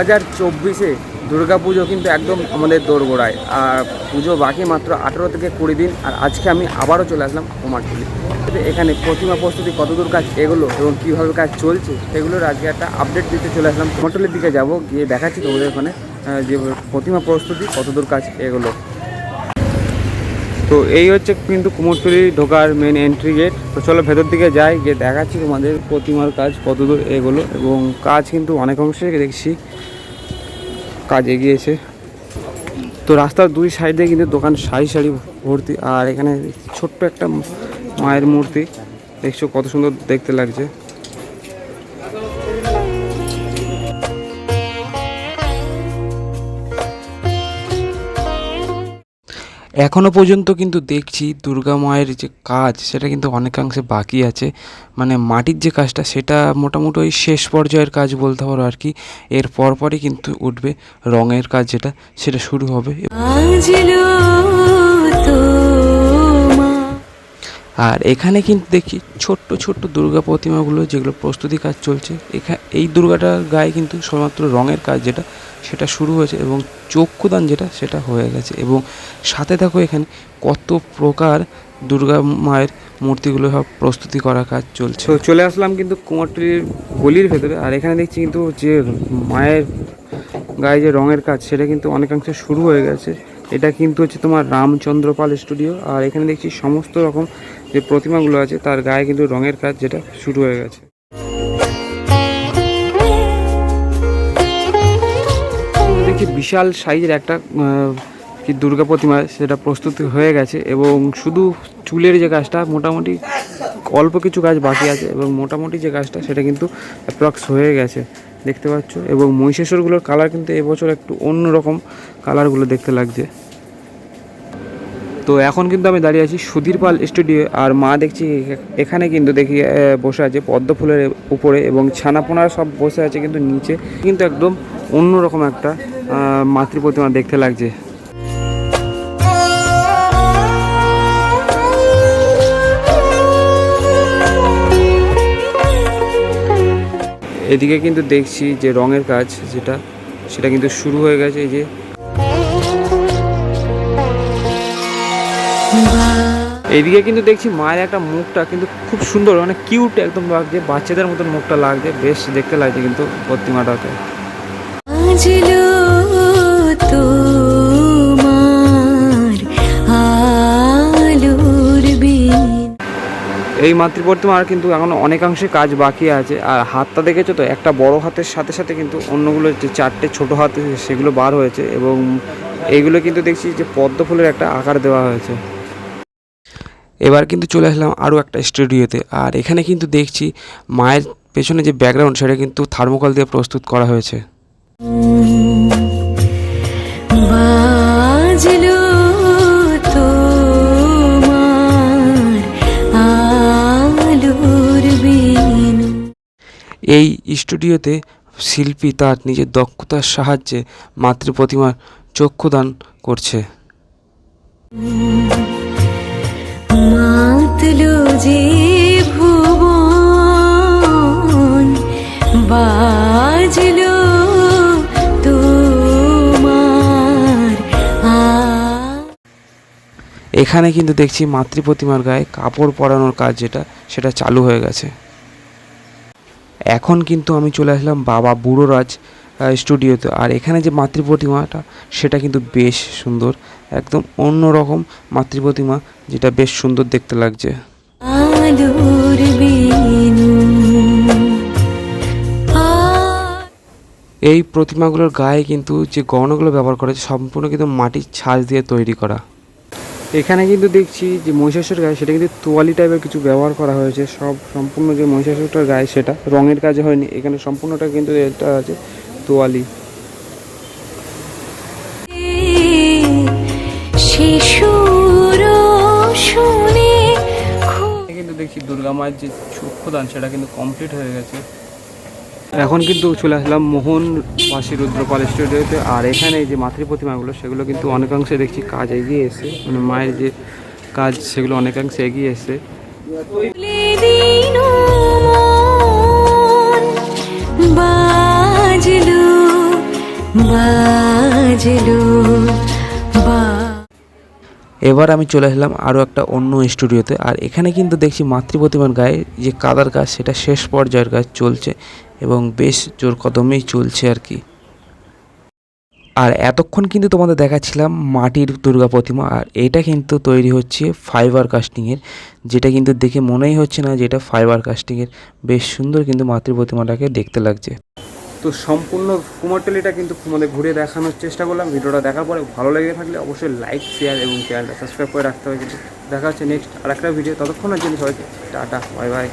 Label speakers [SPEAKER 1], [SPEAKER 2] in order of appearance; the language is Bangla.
[SPEAKER 1] হাজার চব্বিশে দুর্গা পুজো কিন্তু একদম আমাদের দোরগোড়ায়। আর পুজো বাকি মাত্র আঠেরো থেকে কুড়ি দিন। আর আজকে আমি আবারও চলে আসলাম কুমারটুলি এখানে প্রতিমা প্রস্তুতি, কতদূর কাজ এগুলো এবং কীভাবে কাজ চলছে সেগুলোর আজকে একটা আপডেট দিতে চলে আসলাম। কুমারটুলির দিকে যাব, গিয়ে দেখাচ্ছি তোমাদের ওখানে যে প্রতিমা প্রস্তুতি, কতদূর কাজ এগুলো। তো এই হচ্ছে কিন্তু কুমোরটুলি ঢোকার মেন এন্ট্রি গেট তো চলো ভেতর দিকে যাই, গিয়ে দেখাচ্ছি তোমাদের প্রতিমার কাজ কতদূর এগুলো এবং কাজ কিন্তু অনেক অংশে দেখছি। কাজ এগিয়েছে। তো রাস্তার দুই সাইডে কিন্তু দোকান সারি সারি ভর্তি, আর এখানে ছোট্ট একটা মায়ের মূর্তি। দেখছ কত সুন্দর দেখতে লাগছে। এখনও পর্যন্ত কিন্তু দেখছি দুর্গা মায়ের যে কাজ, সেটা কিন্তু অনেকাংশে বাকি আছে। মানে মাটির যে কাজটা, সেটা মোটামুটি ওই শেষ পর্যায়ের কাজ বলতে পারো আর কি। এর পরপরই কিন্তু উঠবে রঙের কাজ যেটা, সেটা শুরু হবে। আর এখানে কিন্তু দেখি ছোট্ট ছোট্ট দুর্গা প্রতিমাগুলো যেগুলো প্রস্তুতি কাজ চলছে। এখা, এই দুর্গাটার গায়ে কিন্তু শুধুমাত্র রঙের কাজ যেটা, সেটা শুরু হয়েছে এবং চক্ষুদান যেটা, সেটা হয়ে গেছে। এবং সাথে দেখো এখানে কত প্রকার দুর্গা মায়ের মূর্তিগুলো সব প্রস্তুতি করা কাজ চলছে। তো চলে আসলাম কিন্তু কুমারটুলির গলির ভেতরে। আর এখানে দেখছি কিন্তু যে মায়ের গায়ে যে রঙের কাজ, সেটা কিন্তু অনেকাংশে শুরু হয়ে গেছে। এটা কিন্তু হচ্ছে তোমার রামচন্দ্র পাল স্টুডিও। আর এখানে দেখছি সমস্ত রকম যে প্রতিমাগুলো আছে, তার গায়ে কিন্তু রঙের কাজ যেটা শুরু হয়ে গেছে। দেখি বিশাল সাইজের একটা কি দুর্গা প্রতিমা, সেটা প্রস্তুত হয়ে গেছে। এবং শুধু চুলের যে কাজটা, মোটামুটি অল্প কিছু কাজ বাকি আছে, এবং মোটামুটি যে কাজটা, সেটা কিন্তু অ্যাপ্রক্স হয়ে গেছে। দেখতে পাচ্ছ। এবং মহিষেশ্বরগুলোর কালার কিন্তু এবছর একটু অন্য রকম কালারগুলো দেখতে লাগছে। তো এখন কিন্তু আমি দাঁড়িয়ে আছি সুধীর পাল স্টুডিও, আর মা দেখছি এখানে কিন্তু দেখি বসে আছে পদ্ম ফুলের উপরে এবং ছানাপোনার সব বসে আছে কিন্তু নিচে। কিন্তু একদম অন্যরকম একটা মাতৃ প্রতিমা দেখতে লাগছে। এদিকে কিন্তু দেখছি যে রঙের কাজ যেটা, সেটা কিন্তু শুরু হয়ে গেছে, এই যে। এদিকে কিন্তু দেখছি মায়ের একটা মুখটা কিন্তু খুব সুন্দর মানে কিউট একদম লাগছে, বাচ্চাদের মতন মুখটা লাগছে, বেশ দেখতে লাগছে কিন্তু প্রতিমাটাকে। এই মাতৃ প্রতিমার কিন্তু এখন অনেকাংশে কাজ বাকি আছে। আর হাতটা দেখেছ তো? একটা বড় হাতের সাথে সাথে কিন্তু অন্যগুলো যে চারটে ছোট হাত সেগুলো বার হয়েছে এবং এইগুলো কিন্তু দেখছি যে পদ্ম ফুলের একটা আকার দেওয়া হয়েছে। এবার কিন্তু চলে আসলাম আরও একটা স্টুডিওতে। আর এখানে কিন্তু দেখছি মায়ের পেছনে যে ব্যাকগ্রাউন্ড সেটা কিন্তু থার্মোকল দিয়ে প্রস্তুত করা হয়েছে। স্টুডিওতে শিল্পী তার নিজের দক্ষতার সাহায্যে মাতৃ প্রতিমার চক্ষুদান করছে।
[SPEAKER 2] বাজলো
[SPEAKER 1] এখানে কিন্তু দেখছি মাতৃ প্রতিমার গায়ে কাপড় পরানোর কাজ যেটা সেটা চালু হয়ে গেছে। এখন কিন্তু আমি চলে আসলাম বাবা বুড়োরাজ স্টুডিওতে। আর এখানে যে মাতৃ প্রতিমাটা সেটা কিন্তু বেশ সুন্দর। একদম অন্য রকম মাতৃ প্রতিমা যেটা বেশ সুন্দর দেখতে লাগছে। এই প্রতিমাগুলোর গায়ে কিন্তু যে গহনাগুলো ব্যবহার করা সম্পূর্ণ কিন্তু মাটির ছাঁচ দিয়ে তৈরি করা। এখানে কিন্তু দেখছি যে মহিষাসুর গায়ে সেটা কিন্তু তোয়ালি টাইপের কিছু ব্যবহার করা হয়েছে। সব সম্পূর্ণ যে মহিষাসুরটার গায়ে সেটা। রঙের কাজে হয়নি। এখানে সম্পূর্ণটা কিন্তু এটা আছে তোয়ালি। কিন্তু দেখছি দুর্গা মায়ের যে চক্ষুদান সেটা কিন্তু কমপ্লিট হয়ে গেছে। এখন কিন্তু চলে আসলাম মোহন বাসী রুদ্রপাল স্টুডিওতে। আর এখানে যে মাতৃ প্রতিমাগুলো, সেগুলো কিন্তু অনেকাংশে দেখছি কাজ এগিয়ে এসে মানে মায়ের যে কাজ, সেগুলো অনেকাংশে এগিয়ে এসে
[SPEAKER 2] বাজলো বাজলো।
[SPEAKER 1] এবার আমি চলে আসলাম আরও একটা অন্য স্টুডিওতে, আর এখানে কিন্তু দেখছি মাতৃপ্রতিমার গায়ে যে কাদার কাজ সেটা শেষ পর্যায়ের কাজ চলছে এবং বেশ জোর কদমেই চলছে আর কি। আর এতক্ষণ কিন্তু তোমাদের দেখাচ্ছিলাম মাটির দুর্গা প্রতিমা, আর এটা কিন্তু তৈরি হচ্ছে ফাইবার কাস্টিংয়ের, যেটা কিন্তু দেখে মনেই হচ্ছে না যে এটা ফাইবার কাস্টিংয়ের। বেশ সুন্দর কিন্তু মাতৃ প্রতিমাটাকে দেখতে লাগছে।
[SPEAKER 3] তো সম্পূর্ণ কুমারটলিটা কিন্তু তোমাদের ঘুরে দেখানোর চেষ্টা করলাম। ভিডিওটা দেখার পরে ভালো লেগে থাকলে অবশ্যই লাইক শেয়ার এবং চ্যানেলটা সাবস্ক্রাইব করে রাখতে হবে। কিন্তু দেখা হচ্ছে নেক্সট আর একটা ভিডিও ততক্ষণের জন্য সবাইকে টাটা বাই বাই